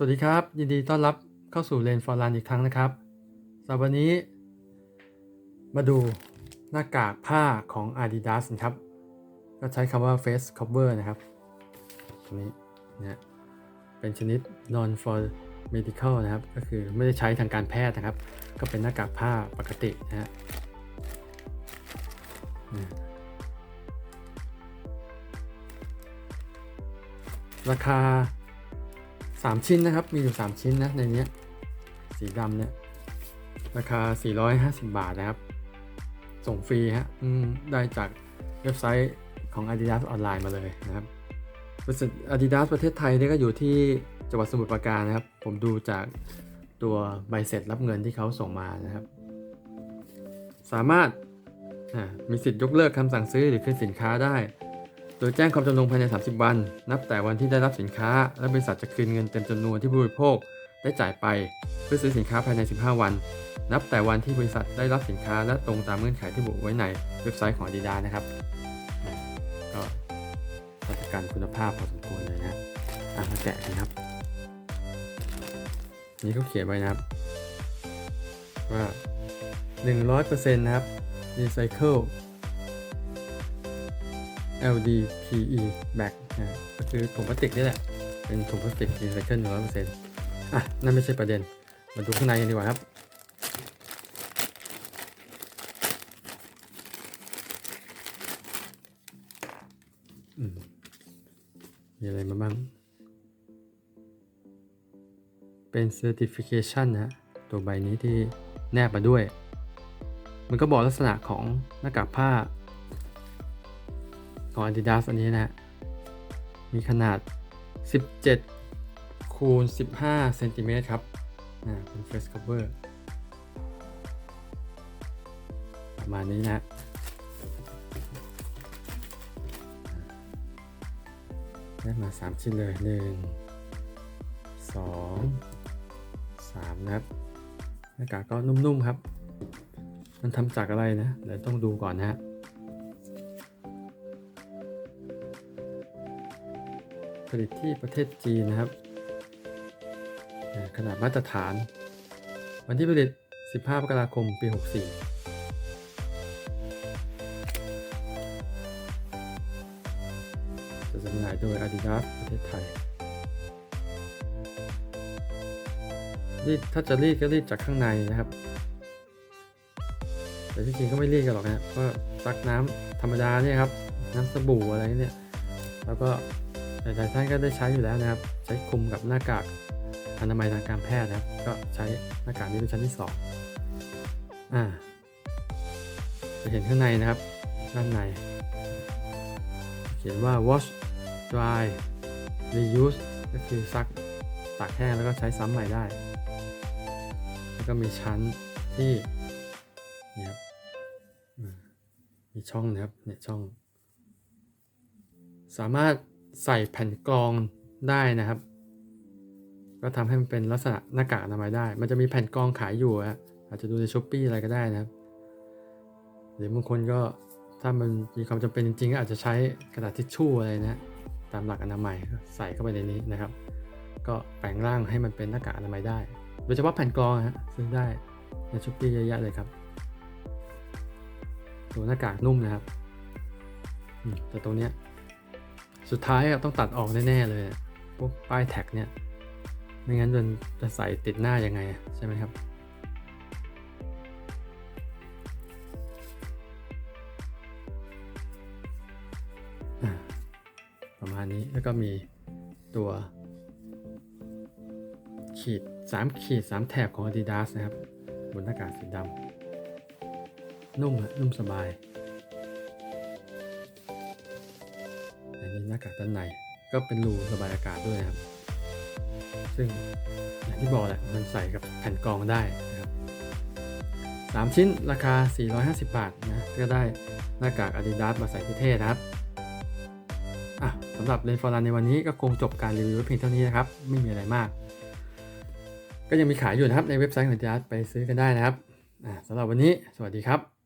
สวัสดีครับ ยินดีต้อนรับเข้าสู่เลนฟอร์ลันอีกครั้งนะครับสำหรับวันนี้ มาดูหน้ากากผ้าของ Adidas นะครับ ก็ใช้คำว่า face cover นะครับตรงนี้นะเป็นชนิด non for medical นะครับ ก็คือไม่ได้ใช้ทางการแพทย์นะครับ ก็เป็นหน้ากากผ้าปกตินะฮะอ่ารา คา3ชิ้นนะครับ มีอยู่3ชิ้นนะในนี้สีดำเนี่ย ราคา 450 บาทนะครับ ส่งฟรีฮะได้จากเว็บไซต์ของ Adidas ออนไลน์มาเลยนะครับบริษัท Adidas ประเทศไทยนี่ก็อยู่ที่จังหวัดสมุทรปราการนะครับ ผมดูจากตัวใบเสร็จรับเงินที่เขาส่งมานะครับ สามารถมีสิทธิ์ยกเลิกคำสั่งซื้อหรือคืนสินค้าได้ โดยแจ้งความจำนงภายใน 30 วัน นับแต่วันที่ได้รับสินค้า และบริษัทจะคืนเงินเต็มจำนวนที่ผู้บริโภคได้จ่ายไป เพื่อซื้อสินค้าภายใน 15 วัน นับแต่วันที่บริษัทได้รับสินค้าและตรงตามเงื่อนไขที่บุไว้ในเว็บไซต์ของ Adidas นะครับ ก็รับประกันคุณภาพพอสมควรเลยนะอะมาแกะกันครับ นี่เขาเขียนไว้นะครับ ว่า 100%นะครับ Recycle LDPE bag นะก็คือถุงพลาสติกนี่แหละ เป็นถุงพลาสติกรีไซเคิลร้อยเปอร์เซ็นต์อะ นั่นไม่ใช่ประเด็น มาดูข้างในกันดีกว่าครับ มีอะไรมาบ้าง เป็น Certification นะฮะตัวใบนี้ที่แนบมาด้วย มันก็บอกลักษณะของหน้ากากผ้า ของ Adidas อันนี้นะ มีขนาด 17 คูณ 15 เซนติเมตรครับเป็น face cover ประมาณนี้นะฮะได้มา 3 ชิ้นเลย 1 2 3 นะครับหน้ากากก็นุ่ม ๆ ครับ มันทำจากอะไรนะ เดี๋ยวต้องดูก่อนนะฮะ ผลิตที่ประเทศจีนนะครับ ขนาดมาตรฐาน วันที่ผลิต 15มกราคม ปี 64จะจำหน่ายโดย Adidas ประเทศไทย รีดถ้าจะรีดก็รีดจากข้างในนะครับ แต่ที่จริงก็ไม่รีดกันหรอกนะก็ซักน้ำธรรมดาเนี่ยครับ น้ำสบู่อะไรเนี่ย แล้วก็ หลายๆท่านก็ได้ใช้อยู่แล้วนะครับ ใช้คลุมกับหน้ากากอนามัยทางการแพทย์นะครับ ก็ใช้หน้ากากนี้เป็นชั้นที่สองอ่า จะเห็นข้างในนะครับ ด้านใน เขียนว่า wash dry reuse ก็คือซักตากแห้งแล้วก็ใช้ซ้ำใหม่ได้ แล้วก็มีชั้นที่นี่ครับมีช่องนะครับเนี่ยช่อง สามารถ ใส่แผ่นกรองได้นะครับ ก็ทำให้มันเป็นลักษณะหน้ากากอนามัยได้ มันจะมีแผ่นกรองขายอยู่อะอาจจะดูในช้อปปีอะไรก็ได้นะครับ หรือบางคนก็ถ้ามันมีความจำเป็นจริงๆก็อาจจะใช้กระดาษทิชชู่อะไรนะตามหลักอนามัยใส่เข้าไปในนี้นะครับ ก็แปลงร่างให้มันเป็นหน้ากากอนามัยได้ โดยเฉพาะแผ่นกรองฮะซื้อได้ในช้อปปีเยอะแยะเลยครับตัวหน้ากากนุ่มนะครับแต่ตรงเนี้ย สุดท้ายต้องตัดออกแน่ๆเลยพวกป้ายแท็กเนี่ยไม่งั้นจะจะใส่ติดหน้ายังไงใช่ไหมครับ ประมาณนี้แล้วก็มีตัว ขีด 3 ขีด 3 แถบของ Adidas นะครับ บนหน้ากากสีดำนุ่มอะนุ่มสบาย หน้ากากด้านใน ก็เป็นรูระบายอากาศด้วยนะครับ ซึ่งอย่างที่บอกแหละมันใส่กับแผ่นกรองได้นะครับสามชิ้นราคา 450 บาทนะก็ได้หน้ากาก Adidas มาใส่ที่เท่ๆนะครับอะสำหรับเลนฟอร์ลันในวันนี้ก็คงจบการรีวิวเพียงเท่านี้นะครับ ไม่มีอะไรมาก ก็ยังมีขายอยู่นะครับในเว็บไซต์ของ Adidas ไปซื้อกันได้นะครับอะสำหรับวันนี้สวัสดีครับ